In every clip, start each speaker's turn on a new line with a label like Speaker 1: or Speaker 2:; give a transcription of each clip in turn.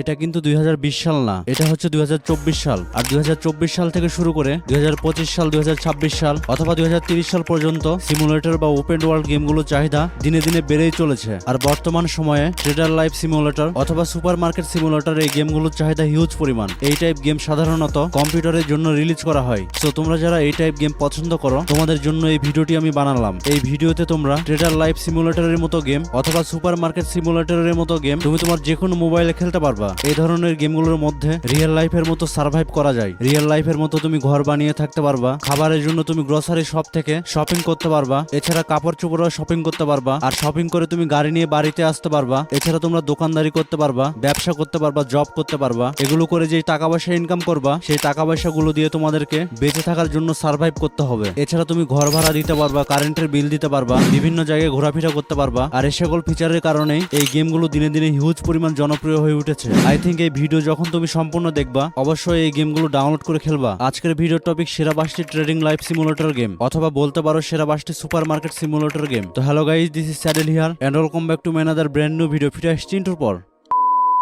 Speaker 1: এটা কিন্তু দুই হাজার বিশ সাল না, এটা হচ্ছে দুই হাজার চব্বিশ সাল। আর দুই হাজার চব্বিশ সাল থেকে শুরু করে দুই হাজার পঁচিশ সাল, দুই হাজার ছাব্বিশ সাল অথবা দুই সাল পর্যন্ত সিমুলেটর বা ওপেন ওয়ার্ল্ড গেমগুলোর চাহিদা দিনে দিনে বেড়েই চলেছে। আর বর্তমান সময়ে ট্রেডার লাইফ সিমুলেটর অথবা সুপার মার্কেট সিমুলেটর এই গেমগুলোর চাহিদা হিউজ পরিমাণ। এই টাইপ গেম সাধারণত কম্পিউটারের জন্য রিলিজ করা হয়। সো তোমরা যারা এই টাইপ গেম পছন্দ করো, তোমাদের জন্য এই ভিডিওটি আমি বানালাম। এই ভিডিওতে তোমরা ট্রেডার লাইফ সিমুলেটরের মতো গেম অথবা সুপার মার্কেট সিমুলেটরের মতো গেম তুমি তোমার যে কোনো মোবাইলে খেলতে পারবা। এই ধরনের গেমগুলোর মধ্যে রিয়েল লাইফের মতো সার্ভাইভ করা যায়। রিয়েল লাইফের মতো তুমি ঘর বানিয়ে থাকতে পারবা, খাবারের জন্য তুমি গ্রসারি শপ থেকে শপিং করতে পারবা, এছাড়া কাপড় চোপড়ও শপিং করতে পারবা, আর শপিং করে তুমি গাড়ি নিয়ে বাড়িতে আসতে পারবা, এছাড়া তোমরা দোকানদারি করতে পারবা, ব্যবসা করতে পারবা জব করতে পারবা। এগুলো করে যে টাকা পয়সা ইনকাম করবা, সেই টাকা পয়সাগুলো দিয়ে তোমাদেরকে বেঁচে থাকার জন্য সার্ভাইভ করতে হবে। এছাড়া তুমি ঘর ভাড়া দিতে পারবা কারেন্টের বিল দিতে পারবা, বিভিন্ন জায়গায় ঘোরাফেরা করতে পারবা, আর এই সকল ফিচারের কারণে এই গেমগুলো দিনে দিনে হিউজ পরিমাণ জনপ্রিয় হয়ে উঠেছে। আই থিঙ্ক এই ভিডিও যখন তুমি সম্পূর্ণ দেখবা, অবশ্যই এই গেমগুলো ডাউনলোড করে খেলবা। আজকের ভিডিওর টপিক সেরা বাসটি ট্রেডিং লাইফ সিমুলেটর গেম অথবা বলতে পারো সেরা বাসটি সুপার মার্কেট সিমুলেটর গেম তো hello guys this is Saddle here and welcome back to another brand new video ফিরে আসছি ইন্টুর পর।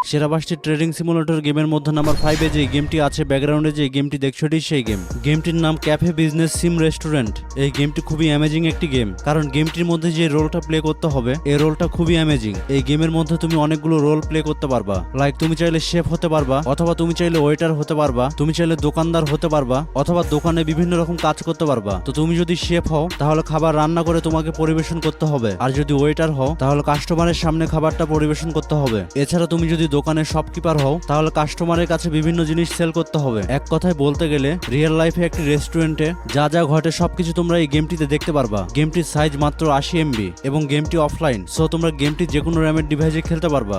Speaker 1: সেরা বাসটি ট্রেডিং সিমুলেটর গেমের মধ্যে নাম্বার ফাইভে যে গেমটি আছে ব্যাকগ্রাউন্ডে যে গেমটি দেখছ এটাই সেই গেম। গেমটির নাম ক্যাফে বিজনেস সিম রেস্টুরেন্ট এই গেমটি খুবই অ্যামেজিং একটি গেম। কারণ গেমটির মধ্যে যে রোলটা প্লে করতে হবে, এই রোলটা খুবই অ্যামেজিং এই গেমের মধ্যে তুমি অনেকগুলো রোল প্লে করতে পারবা। লাইক তুমি চাইলে শেফ হতে পারবা, অথবা তুমি চাইলে ওয়েটার হতে পারবা, তুমি চাইলে দোকানদার হতে পারবা, অথবা দোকানে বিভিন্ন রকম কাজ করতে পারবা। তো তুমি যদি শেফ হও, তাহলে খাবার রান্না করে তোমাকে পরিবেশন করতে হবে। আর যদি ওয়েটার হও, তাহলে কাস্টমারের সামনে খাবারটা পরিবেশন করতে হবে। এছাড়া তুমি যদি দোকানের শপকিপার হও, তাহলে কাস্টমারের কাছে বিভিন্ন জিনিস সেল করতে হবে। এক কথায় বলতে গেলে রিয়েল লাইফে একটি রেস্টুরেন্টে যা যা ঘটে সবকিছু তোমরা এই গেমটিতে দেখতে পারবা। গেমটির সাইজ মাত্র আশি এমবি এবং গেমটি অফলাইন সো তোমরা গেমটি যে কোনো র্যামের ডিভাইসে খেলতে পারবা।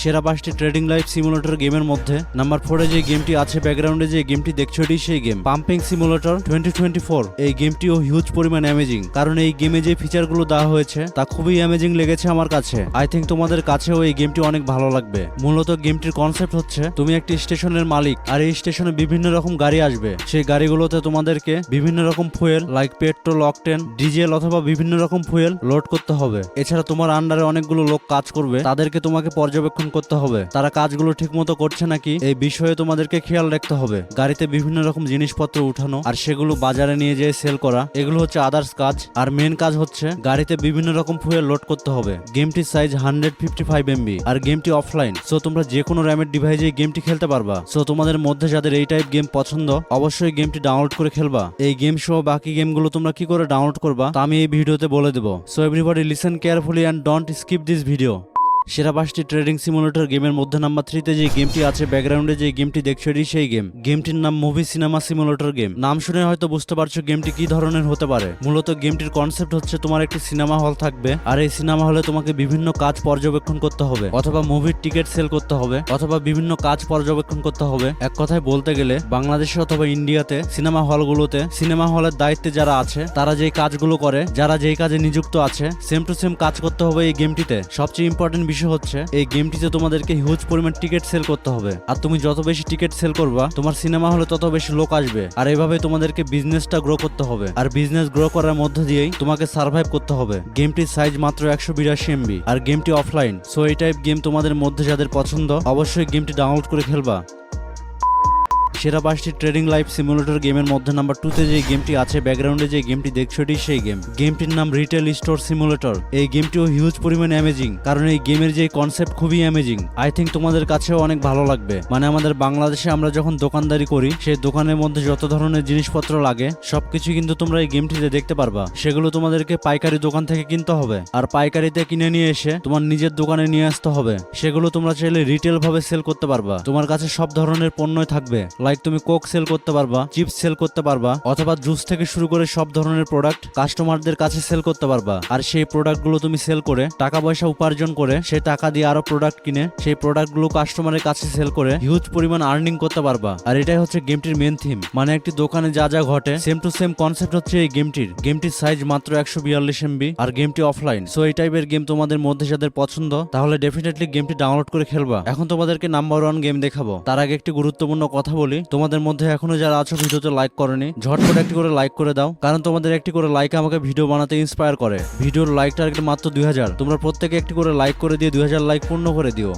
Speaker 1: সেরা পাঁচটি ট্রেডিং লাইফ সিমুলেটর গেমের মধ্যে নাম্বার ফোরে যে গেমটি আছে ব্যাকগ্রাউন্ডে যে গেমটি দেখছ এটি সেই game pumping simulator twenty twenty four এই গেমটিও হিউজ পরিমাণ অ্যামেজিং কারণ এই গেমে যে ফিচারগুলো দেওয়া হয়েছে, তা খুবই অ্যামেজিং লেগেছে আমার কাছে। আই থিঙ্ক তোমাদের কাছেও এই গেমটি অনেক ভালো লাগবে। মূলত গেমটির কনসেপ্ট হচ্ছে, তুমি একটি স্টেশনের মালিক, আর এই স্টেশনে বিভিন্ন রকম গাড়ি আসবে। সেই গাড়িগুলোতে তোমাদেরকে বিভিন্ন রকম fuel like petrol octane diesel অথবা বিভিন্ন রকম ফুয়েল লোড করতে হবে। এছাড়া তোমার আন্ডারে অনেকগুলো লোক কাজ করবে, তাদেরকে তোমাকে পর্যবেক্ষণ করতে হবে। তারা কাজগুলো ঠিক মতো করছে নাকি? এই বিষয়ে তোমাদেরকে খেয়াল রাখতে হবে। গাড়িতে বিভিন্ন রকম জিনিসপত্র উঠানো আর সেগুলো বাজারে নিয়ে যেয়ে সেল করা। এগুলো হচ্ছে আদার্স কাজ। আর মেন কাজ হচ্ছে গাড়িতে বিভিন্ন রকম ফুয়েল লোড করতে হবে। গেমটির size hundred fifty five MB আর গেমটি অফলাইন সো তোমরা যে কোনো র্যামের ডিভাইসে গেমটি খেলতে পারবা। সো তোমাদের মধ্যে যাদের এই টাইপ গেম পছন্দ, অবশ্যই গেমটি ডাউনলোড করে খেলবা। এই গেম সহ বাকি গেমগুলো তোমরা কি করে ডাউনলোড করবা, তা আমি এই ভিডিওতে বলে দেবো। So everybody listen carefully and don't skip this video সেরা পাঁচটি ট্রেডিং সিমুলেটর গেমের মধ্যে নাম্বার থ্রিতে যে গেমটি আছে ব্যাকগ্রাউন্ডে যে গেমটি দেখছ, এটি সেই গেম গেমটির নাম মুভি সিনেমা সিমুলেটর গেম নাম শুনে হয়তো বুঝতে পারছ গেমটি কি ধরনের হতে পারে। মূলত গেমটির কনসেপ্ট হচ্ছে তোমার একটি সিনেমা হল থাকবে, আর এই সিনেমা হলে তোমাকে বিভিন্ন কাজ পর্যবেক্ষণ করতে হবে, অথবা মুভির টিকিট সেল করতে হবে, অথবা বিভিন্ন কাজ পর্যবেক্ষণ করতে হবে। এক কথায় বলতে গেলে, বাংলাদেশে অথবা ইন্ডিয়াতে সিনেমা হলগুলোতে সিনেমা হলের দায়িত্বে যারা আছে, তারা যেই কাজগুলো করে, যারা যেই কাজে নিযুক্ত আছে সেম টু সেম কাজ করতে হবে এই গেমটিতে সবচেয়ে ইম্পর্টেন্ট বিষয় হচ্ছে, এই গেমটিতে তোমাদেরকে হিউজ পরিমাণ টিকিট সেল করতে হবে। আর তুমি যত বেশি টিকিট সেল করবা, তোমার সিনেমা হলে তত বেশি লোক আসবে। আর এভাবে তোমাদেরকে বিজনেসটা গ্রো করতে হবে। আর বিজনেস গ্রো করার মধ্য দিয়েই তোমাকে সার্ভাইভ করতে হবে। গেমটির সাইজ মাত্র একশো বিরাশি এমবি আর গেমটি অফলাইন সো এই টাইপ গেম তোমাদের মধ্যে যাদের পছন্দ, অবশ্যই গেমটি ডাউনলোড করে খেলবা। সেরা পাঁচটি ট্রেডিং লাইফ সিমুলেটর গেমের মধ্যে নাম্বার টুতে যে গেমটি আছে ব্যাকগ্রাউন্ডে যে গেমটি দেখছ, এটি সেই গেম গেমটির নাম রিটেল স্টোর সিমুলেটর এই গেমটিও হিউজ পরিমাণে অ্যামেজিং কারণ এই গেমের যে কনসেপ্ট খুবই অ্যামেজিং আই থিঙ্ক তোমাদের কাছেও অনেক ভালো লাগবে। মানে আমাদের বাংলাদেশে আমরা যখন দোকানদারি করি, সেই দোকানের মধ্যে যত ধরনের জিনিসপত্র লাগে, সবকিছু কিন্তু তোমরা এই গেমটিতে দেখতে পারবা। সেগুলো তোমাদেরকে পাইকারি দোকান থেকে কিনতে হবে। আর পাইকারিতে কিনে নিয়ে এসে তোমার নিজের দোকানে নিয়ে আসতে হবে। সেগুলো তোমরা চাইলে রিটেল ভাবে সেল করতে পারবা। তোমার কাছে সব ধরনের পণ্যই থাকবে। লাইক তুমি কোক সেল করতে পারবা চিপস সেল করতে পারবা, অথবা জুস থেকে শুরু করে সব ধরনের প্রোডাক্ট কাস্টমারদের কাছে সেল করতে পারবা। আর সেই প্রোডাক্টগুলো তুমি সেল করে, টাকা পয়সা উপার্জন করে, সেই টাকা দিয়ে আরও প্রোডাক্ট কিনে, সেই প্রোডাক্টগুলো কাস্টমারের কাছে সেল করে হিউজ পরিমাণ আর্নিং করতে পারবা। আর এটাই হচ্ছে গেমটির মেন থিম মানে একটি দোকানে যা যা ঘটে সেম টু সেম কনসেপ্ট হচ্ছে এই গেমটির গেমটির সাইজ মাত্র একশো বিয়াল্লিশ এমবি আর গেমটি অফলাইন সো এই টাইপের গেম তোমাদের মধ্যে যাদের পছন্দ, তাহলে ডেফিনেটলি গেমটি ডাউনলোড করে খেলবা। এখন তোমাদেরকে নাম্বার ওয়ান গেম দেখাবো। তার আগে একটি গুরুত্বপূর্ণ কথা বলি। তোমাদের মধ্যে এখনও যারা আছো ভিডিওতে লাইক করেনি, ঝটপট একটি করে লাইক করে দাও, কারণ তোমাদের একটি করে লাইক আমাকে ভিডিও বানাতে ইন্সপায়ার করে। ভিডিওর লাইক টার্গেট মাত্র দুই হাজার। তোমরা প্রত্যেকে একটি করে লাইক করে দিয়ে দুই হাজার লাইক পূর্ণ করে দিও।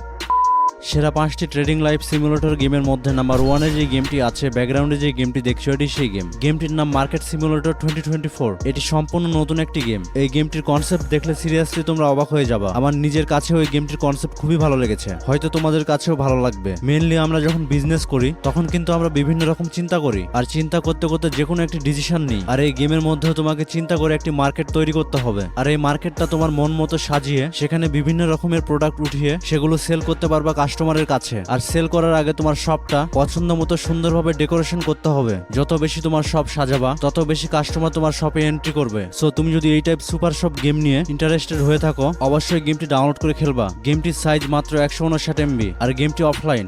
Speaker 1: সেরা পাঁচটি ট্রেডিং লাইফ সিমুলেটর গেমের মধ্যে নাম্বার ওয়ানে যে গেমটি আছে ব্যাকগ্রাউন্ডে যে গেমটি দেখছ, এটি সেই গেম গেমটির নাম market simulator twenty twenty four এটি সম্পূর্ণ নতুন একটি গেম এই গেমটির কনসেপ্ট দেখলে সিরিয়াসলি তোমরা অবাক হয়ে যাবা। আমার নিজের কাছেও এই গেমটির কনসেপ্ট খুবই ভালো লেগেছে। হয়তো তোমাদের কাছেও ভালো লাগবে। মেনলি আমরা যখন বিজনেস করি, তখন কিন্তু আমরা বিভিন্ন রকম চিন্তা করি। আর চিন্তা করতে করতে যে কোনো একটি ডিসিশন নিই। আর এই গেমের মধ্যেও তোমাকে চিন্তা করে একটি মার্কেট তৈরি করতে হবে। আর এই মার্কেটটা তোমার মন মতো সাজিয়ে, সেখানে বিভিন্ন রকমের প্রোডাক্ট উঠিয়ে, সেগুলো সেল করতে পারবা কাস্টমারের কাছে। আর সেল করার আগে তোমার শপটা পছন্দ মতো সুন্দরভাবে ডেকোরেশন করতে হবে। যত বেশি তোমার শপ সাজাবা, তত বেশি কাস্টমার তোমার শপে এন্ট্রি করবে। সো তুমি যদি এই টাইপ সুপার শপ গেম নিয়ে ইন্টারেস্টেড হয়ে থাকো, অবশ্যই গেমটি ডাউনলোড করে খেলবা। গেমটির সাইজ মাত্র একশো উনষাট এমবি আর গেমটি অফলাইন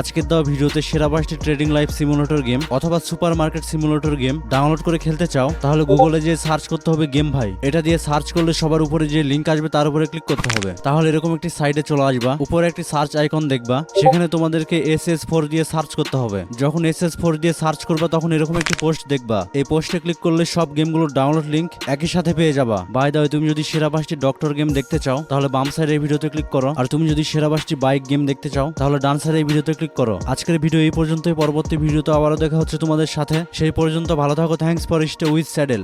Speaker 1: আজকের দেওয়া ভিডিওতে সেরা পাঁচটি ট্রেডিং লাইফ সিমুলেটর গেম অথবা supermarket simulator game download করে খেলতে চাও, তাহলে গুগলে যে সার্চ করতে হবে গেম ভাই। এটা দিয়ে সার্চ করলে সবার উপরে যে লিঙ্ক আসবে তার উপরে ক্লিক করতে হবে। তাহলে এরকম একটি সাইডে চলে আসবা, উপরে একটি সার্চ আইকন দেখবা, সেখানে তোমাদেরকে এস এস ফোর দিয়ে সার্চ করতে হবে। যখন এস এস ফোর দিয়ে সার্চ করবা, তখন এরকম একটি পোস্ট দেখবা। এই পোস্টে ক্লিক করলে সব গেমগুলোর ডাউনলোড লিঙ্ক একই সাথে পেয়ে যাবা। বাই দা তুমি যদি সেরা পাঁচটি ডক্টর গেম দেখতে চাও, তাহলে বাম সাইডে এই ভিডিওতে ক্লিক করো। আর তুমি যদি সেরা পাঁচটি বাইক গেম দেখতে চাও, তাহলে ডান সাইডে এই ভিডিওতে ক্লিক করো। আজকের ভিডিও এই পর্যন্তই। পরবর্তী ভিডিওতে আবারও দেখা হচ্ছে তোমাদের সাথে। সেই পর্যন্ত ভালো থাকো। Thanks for stay with Saddle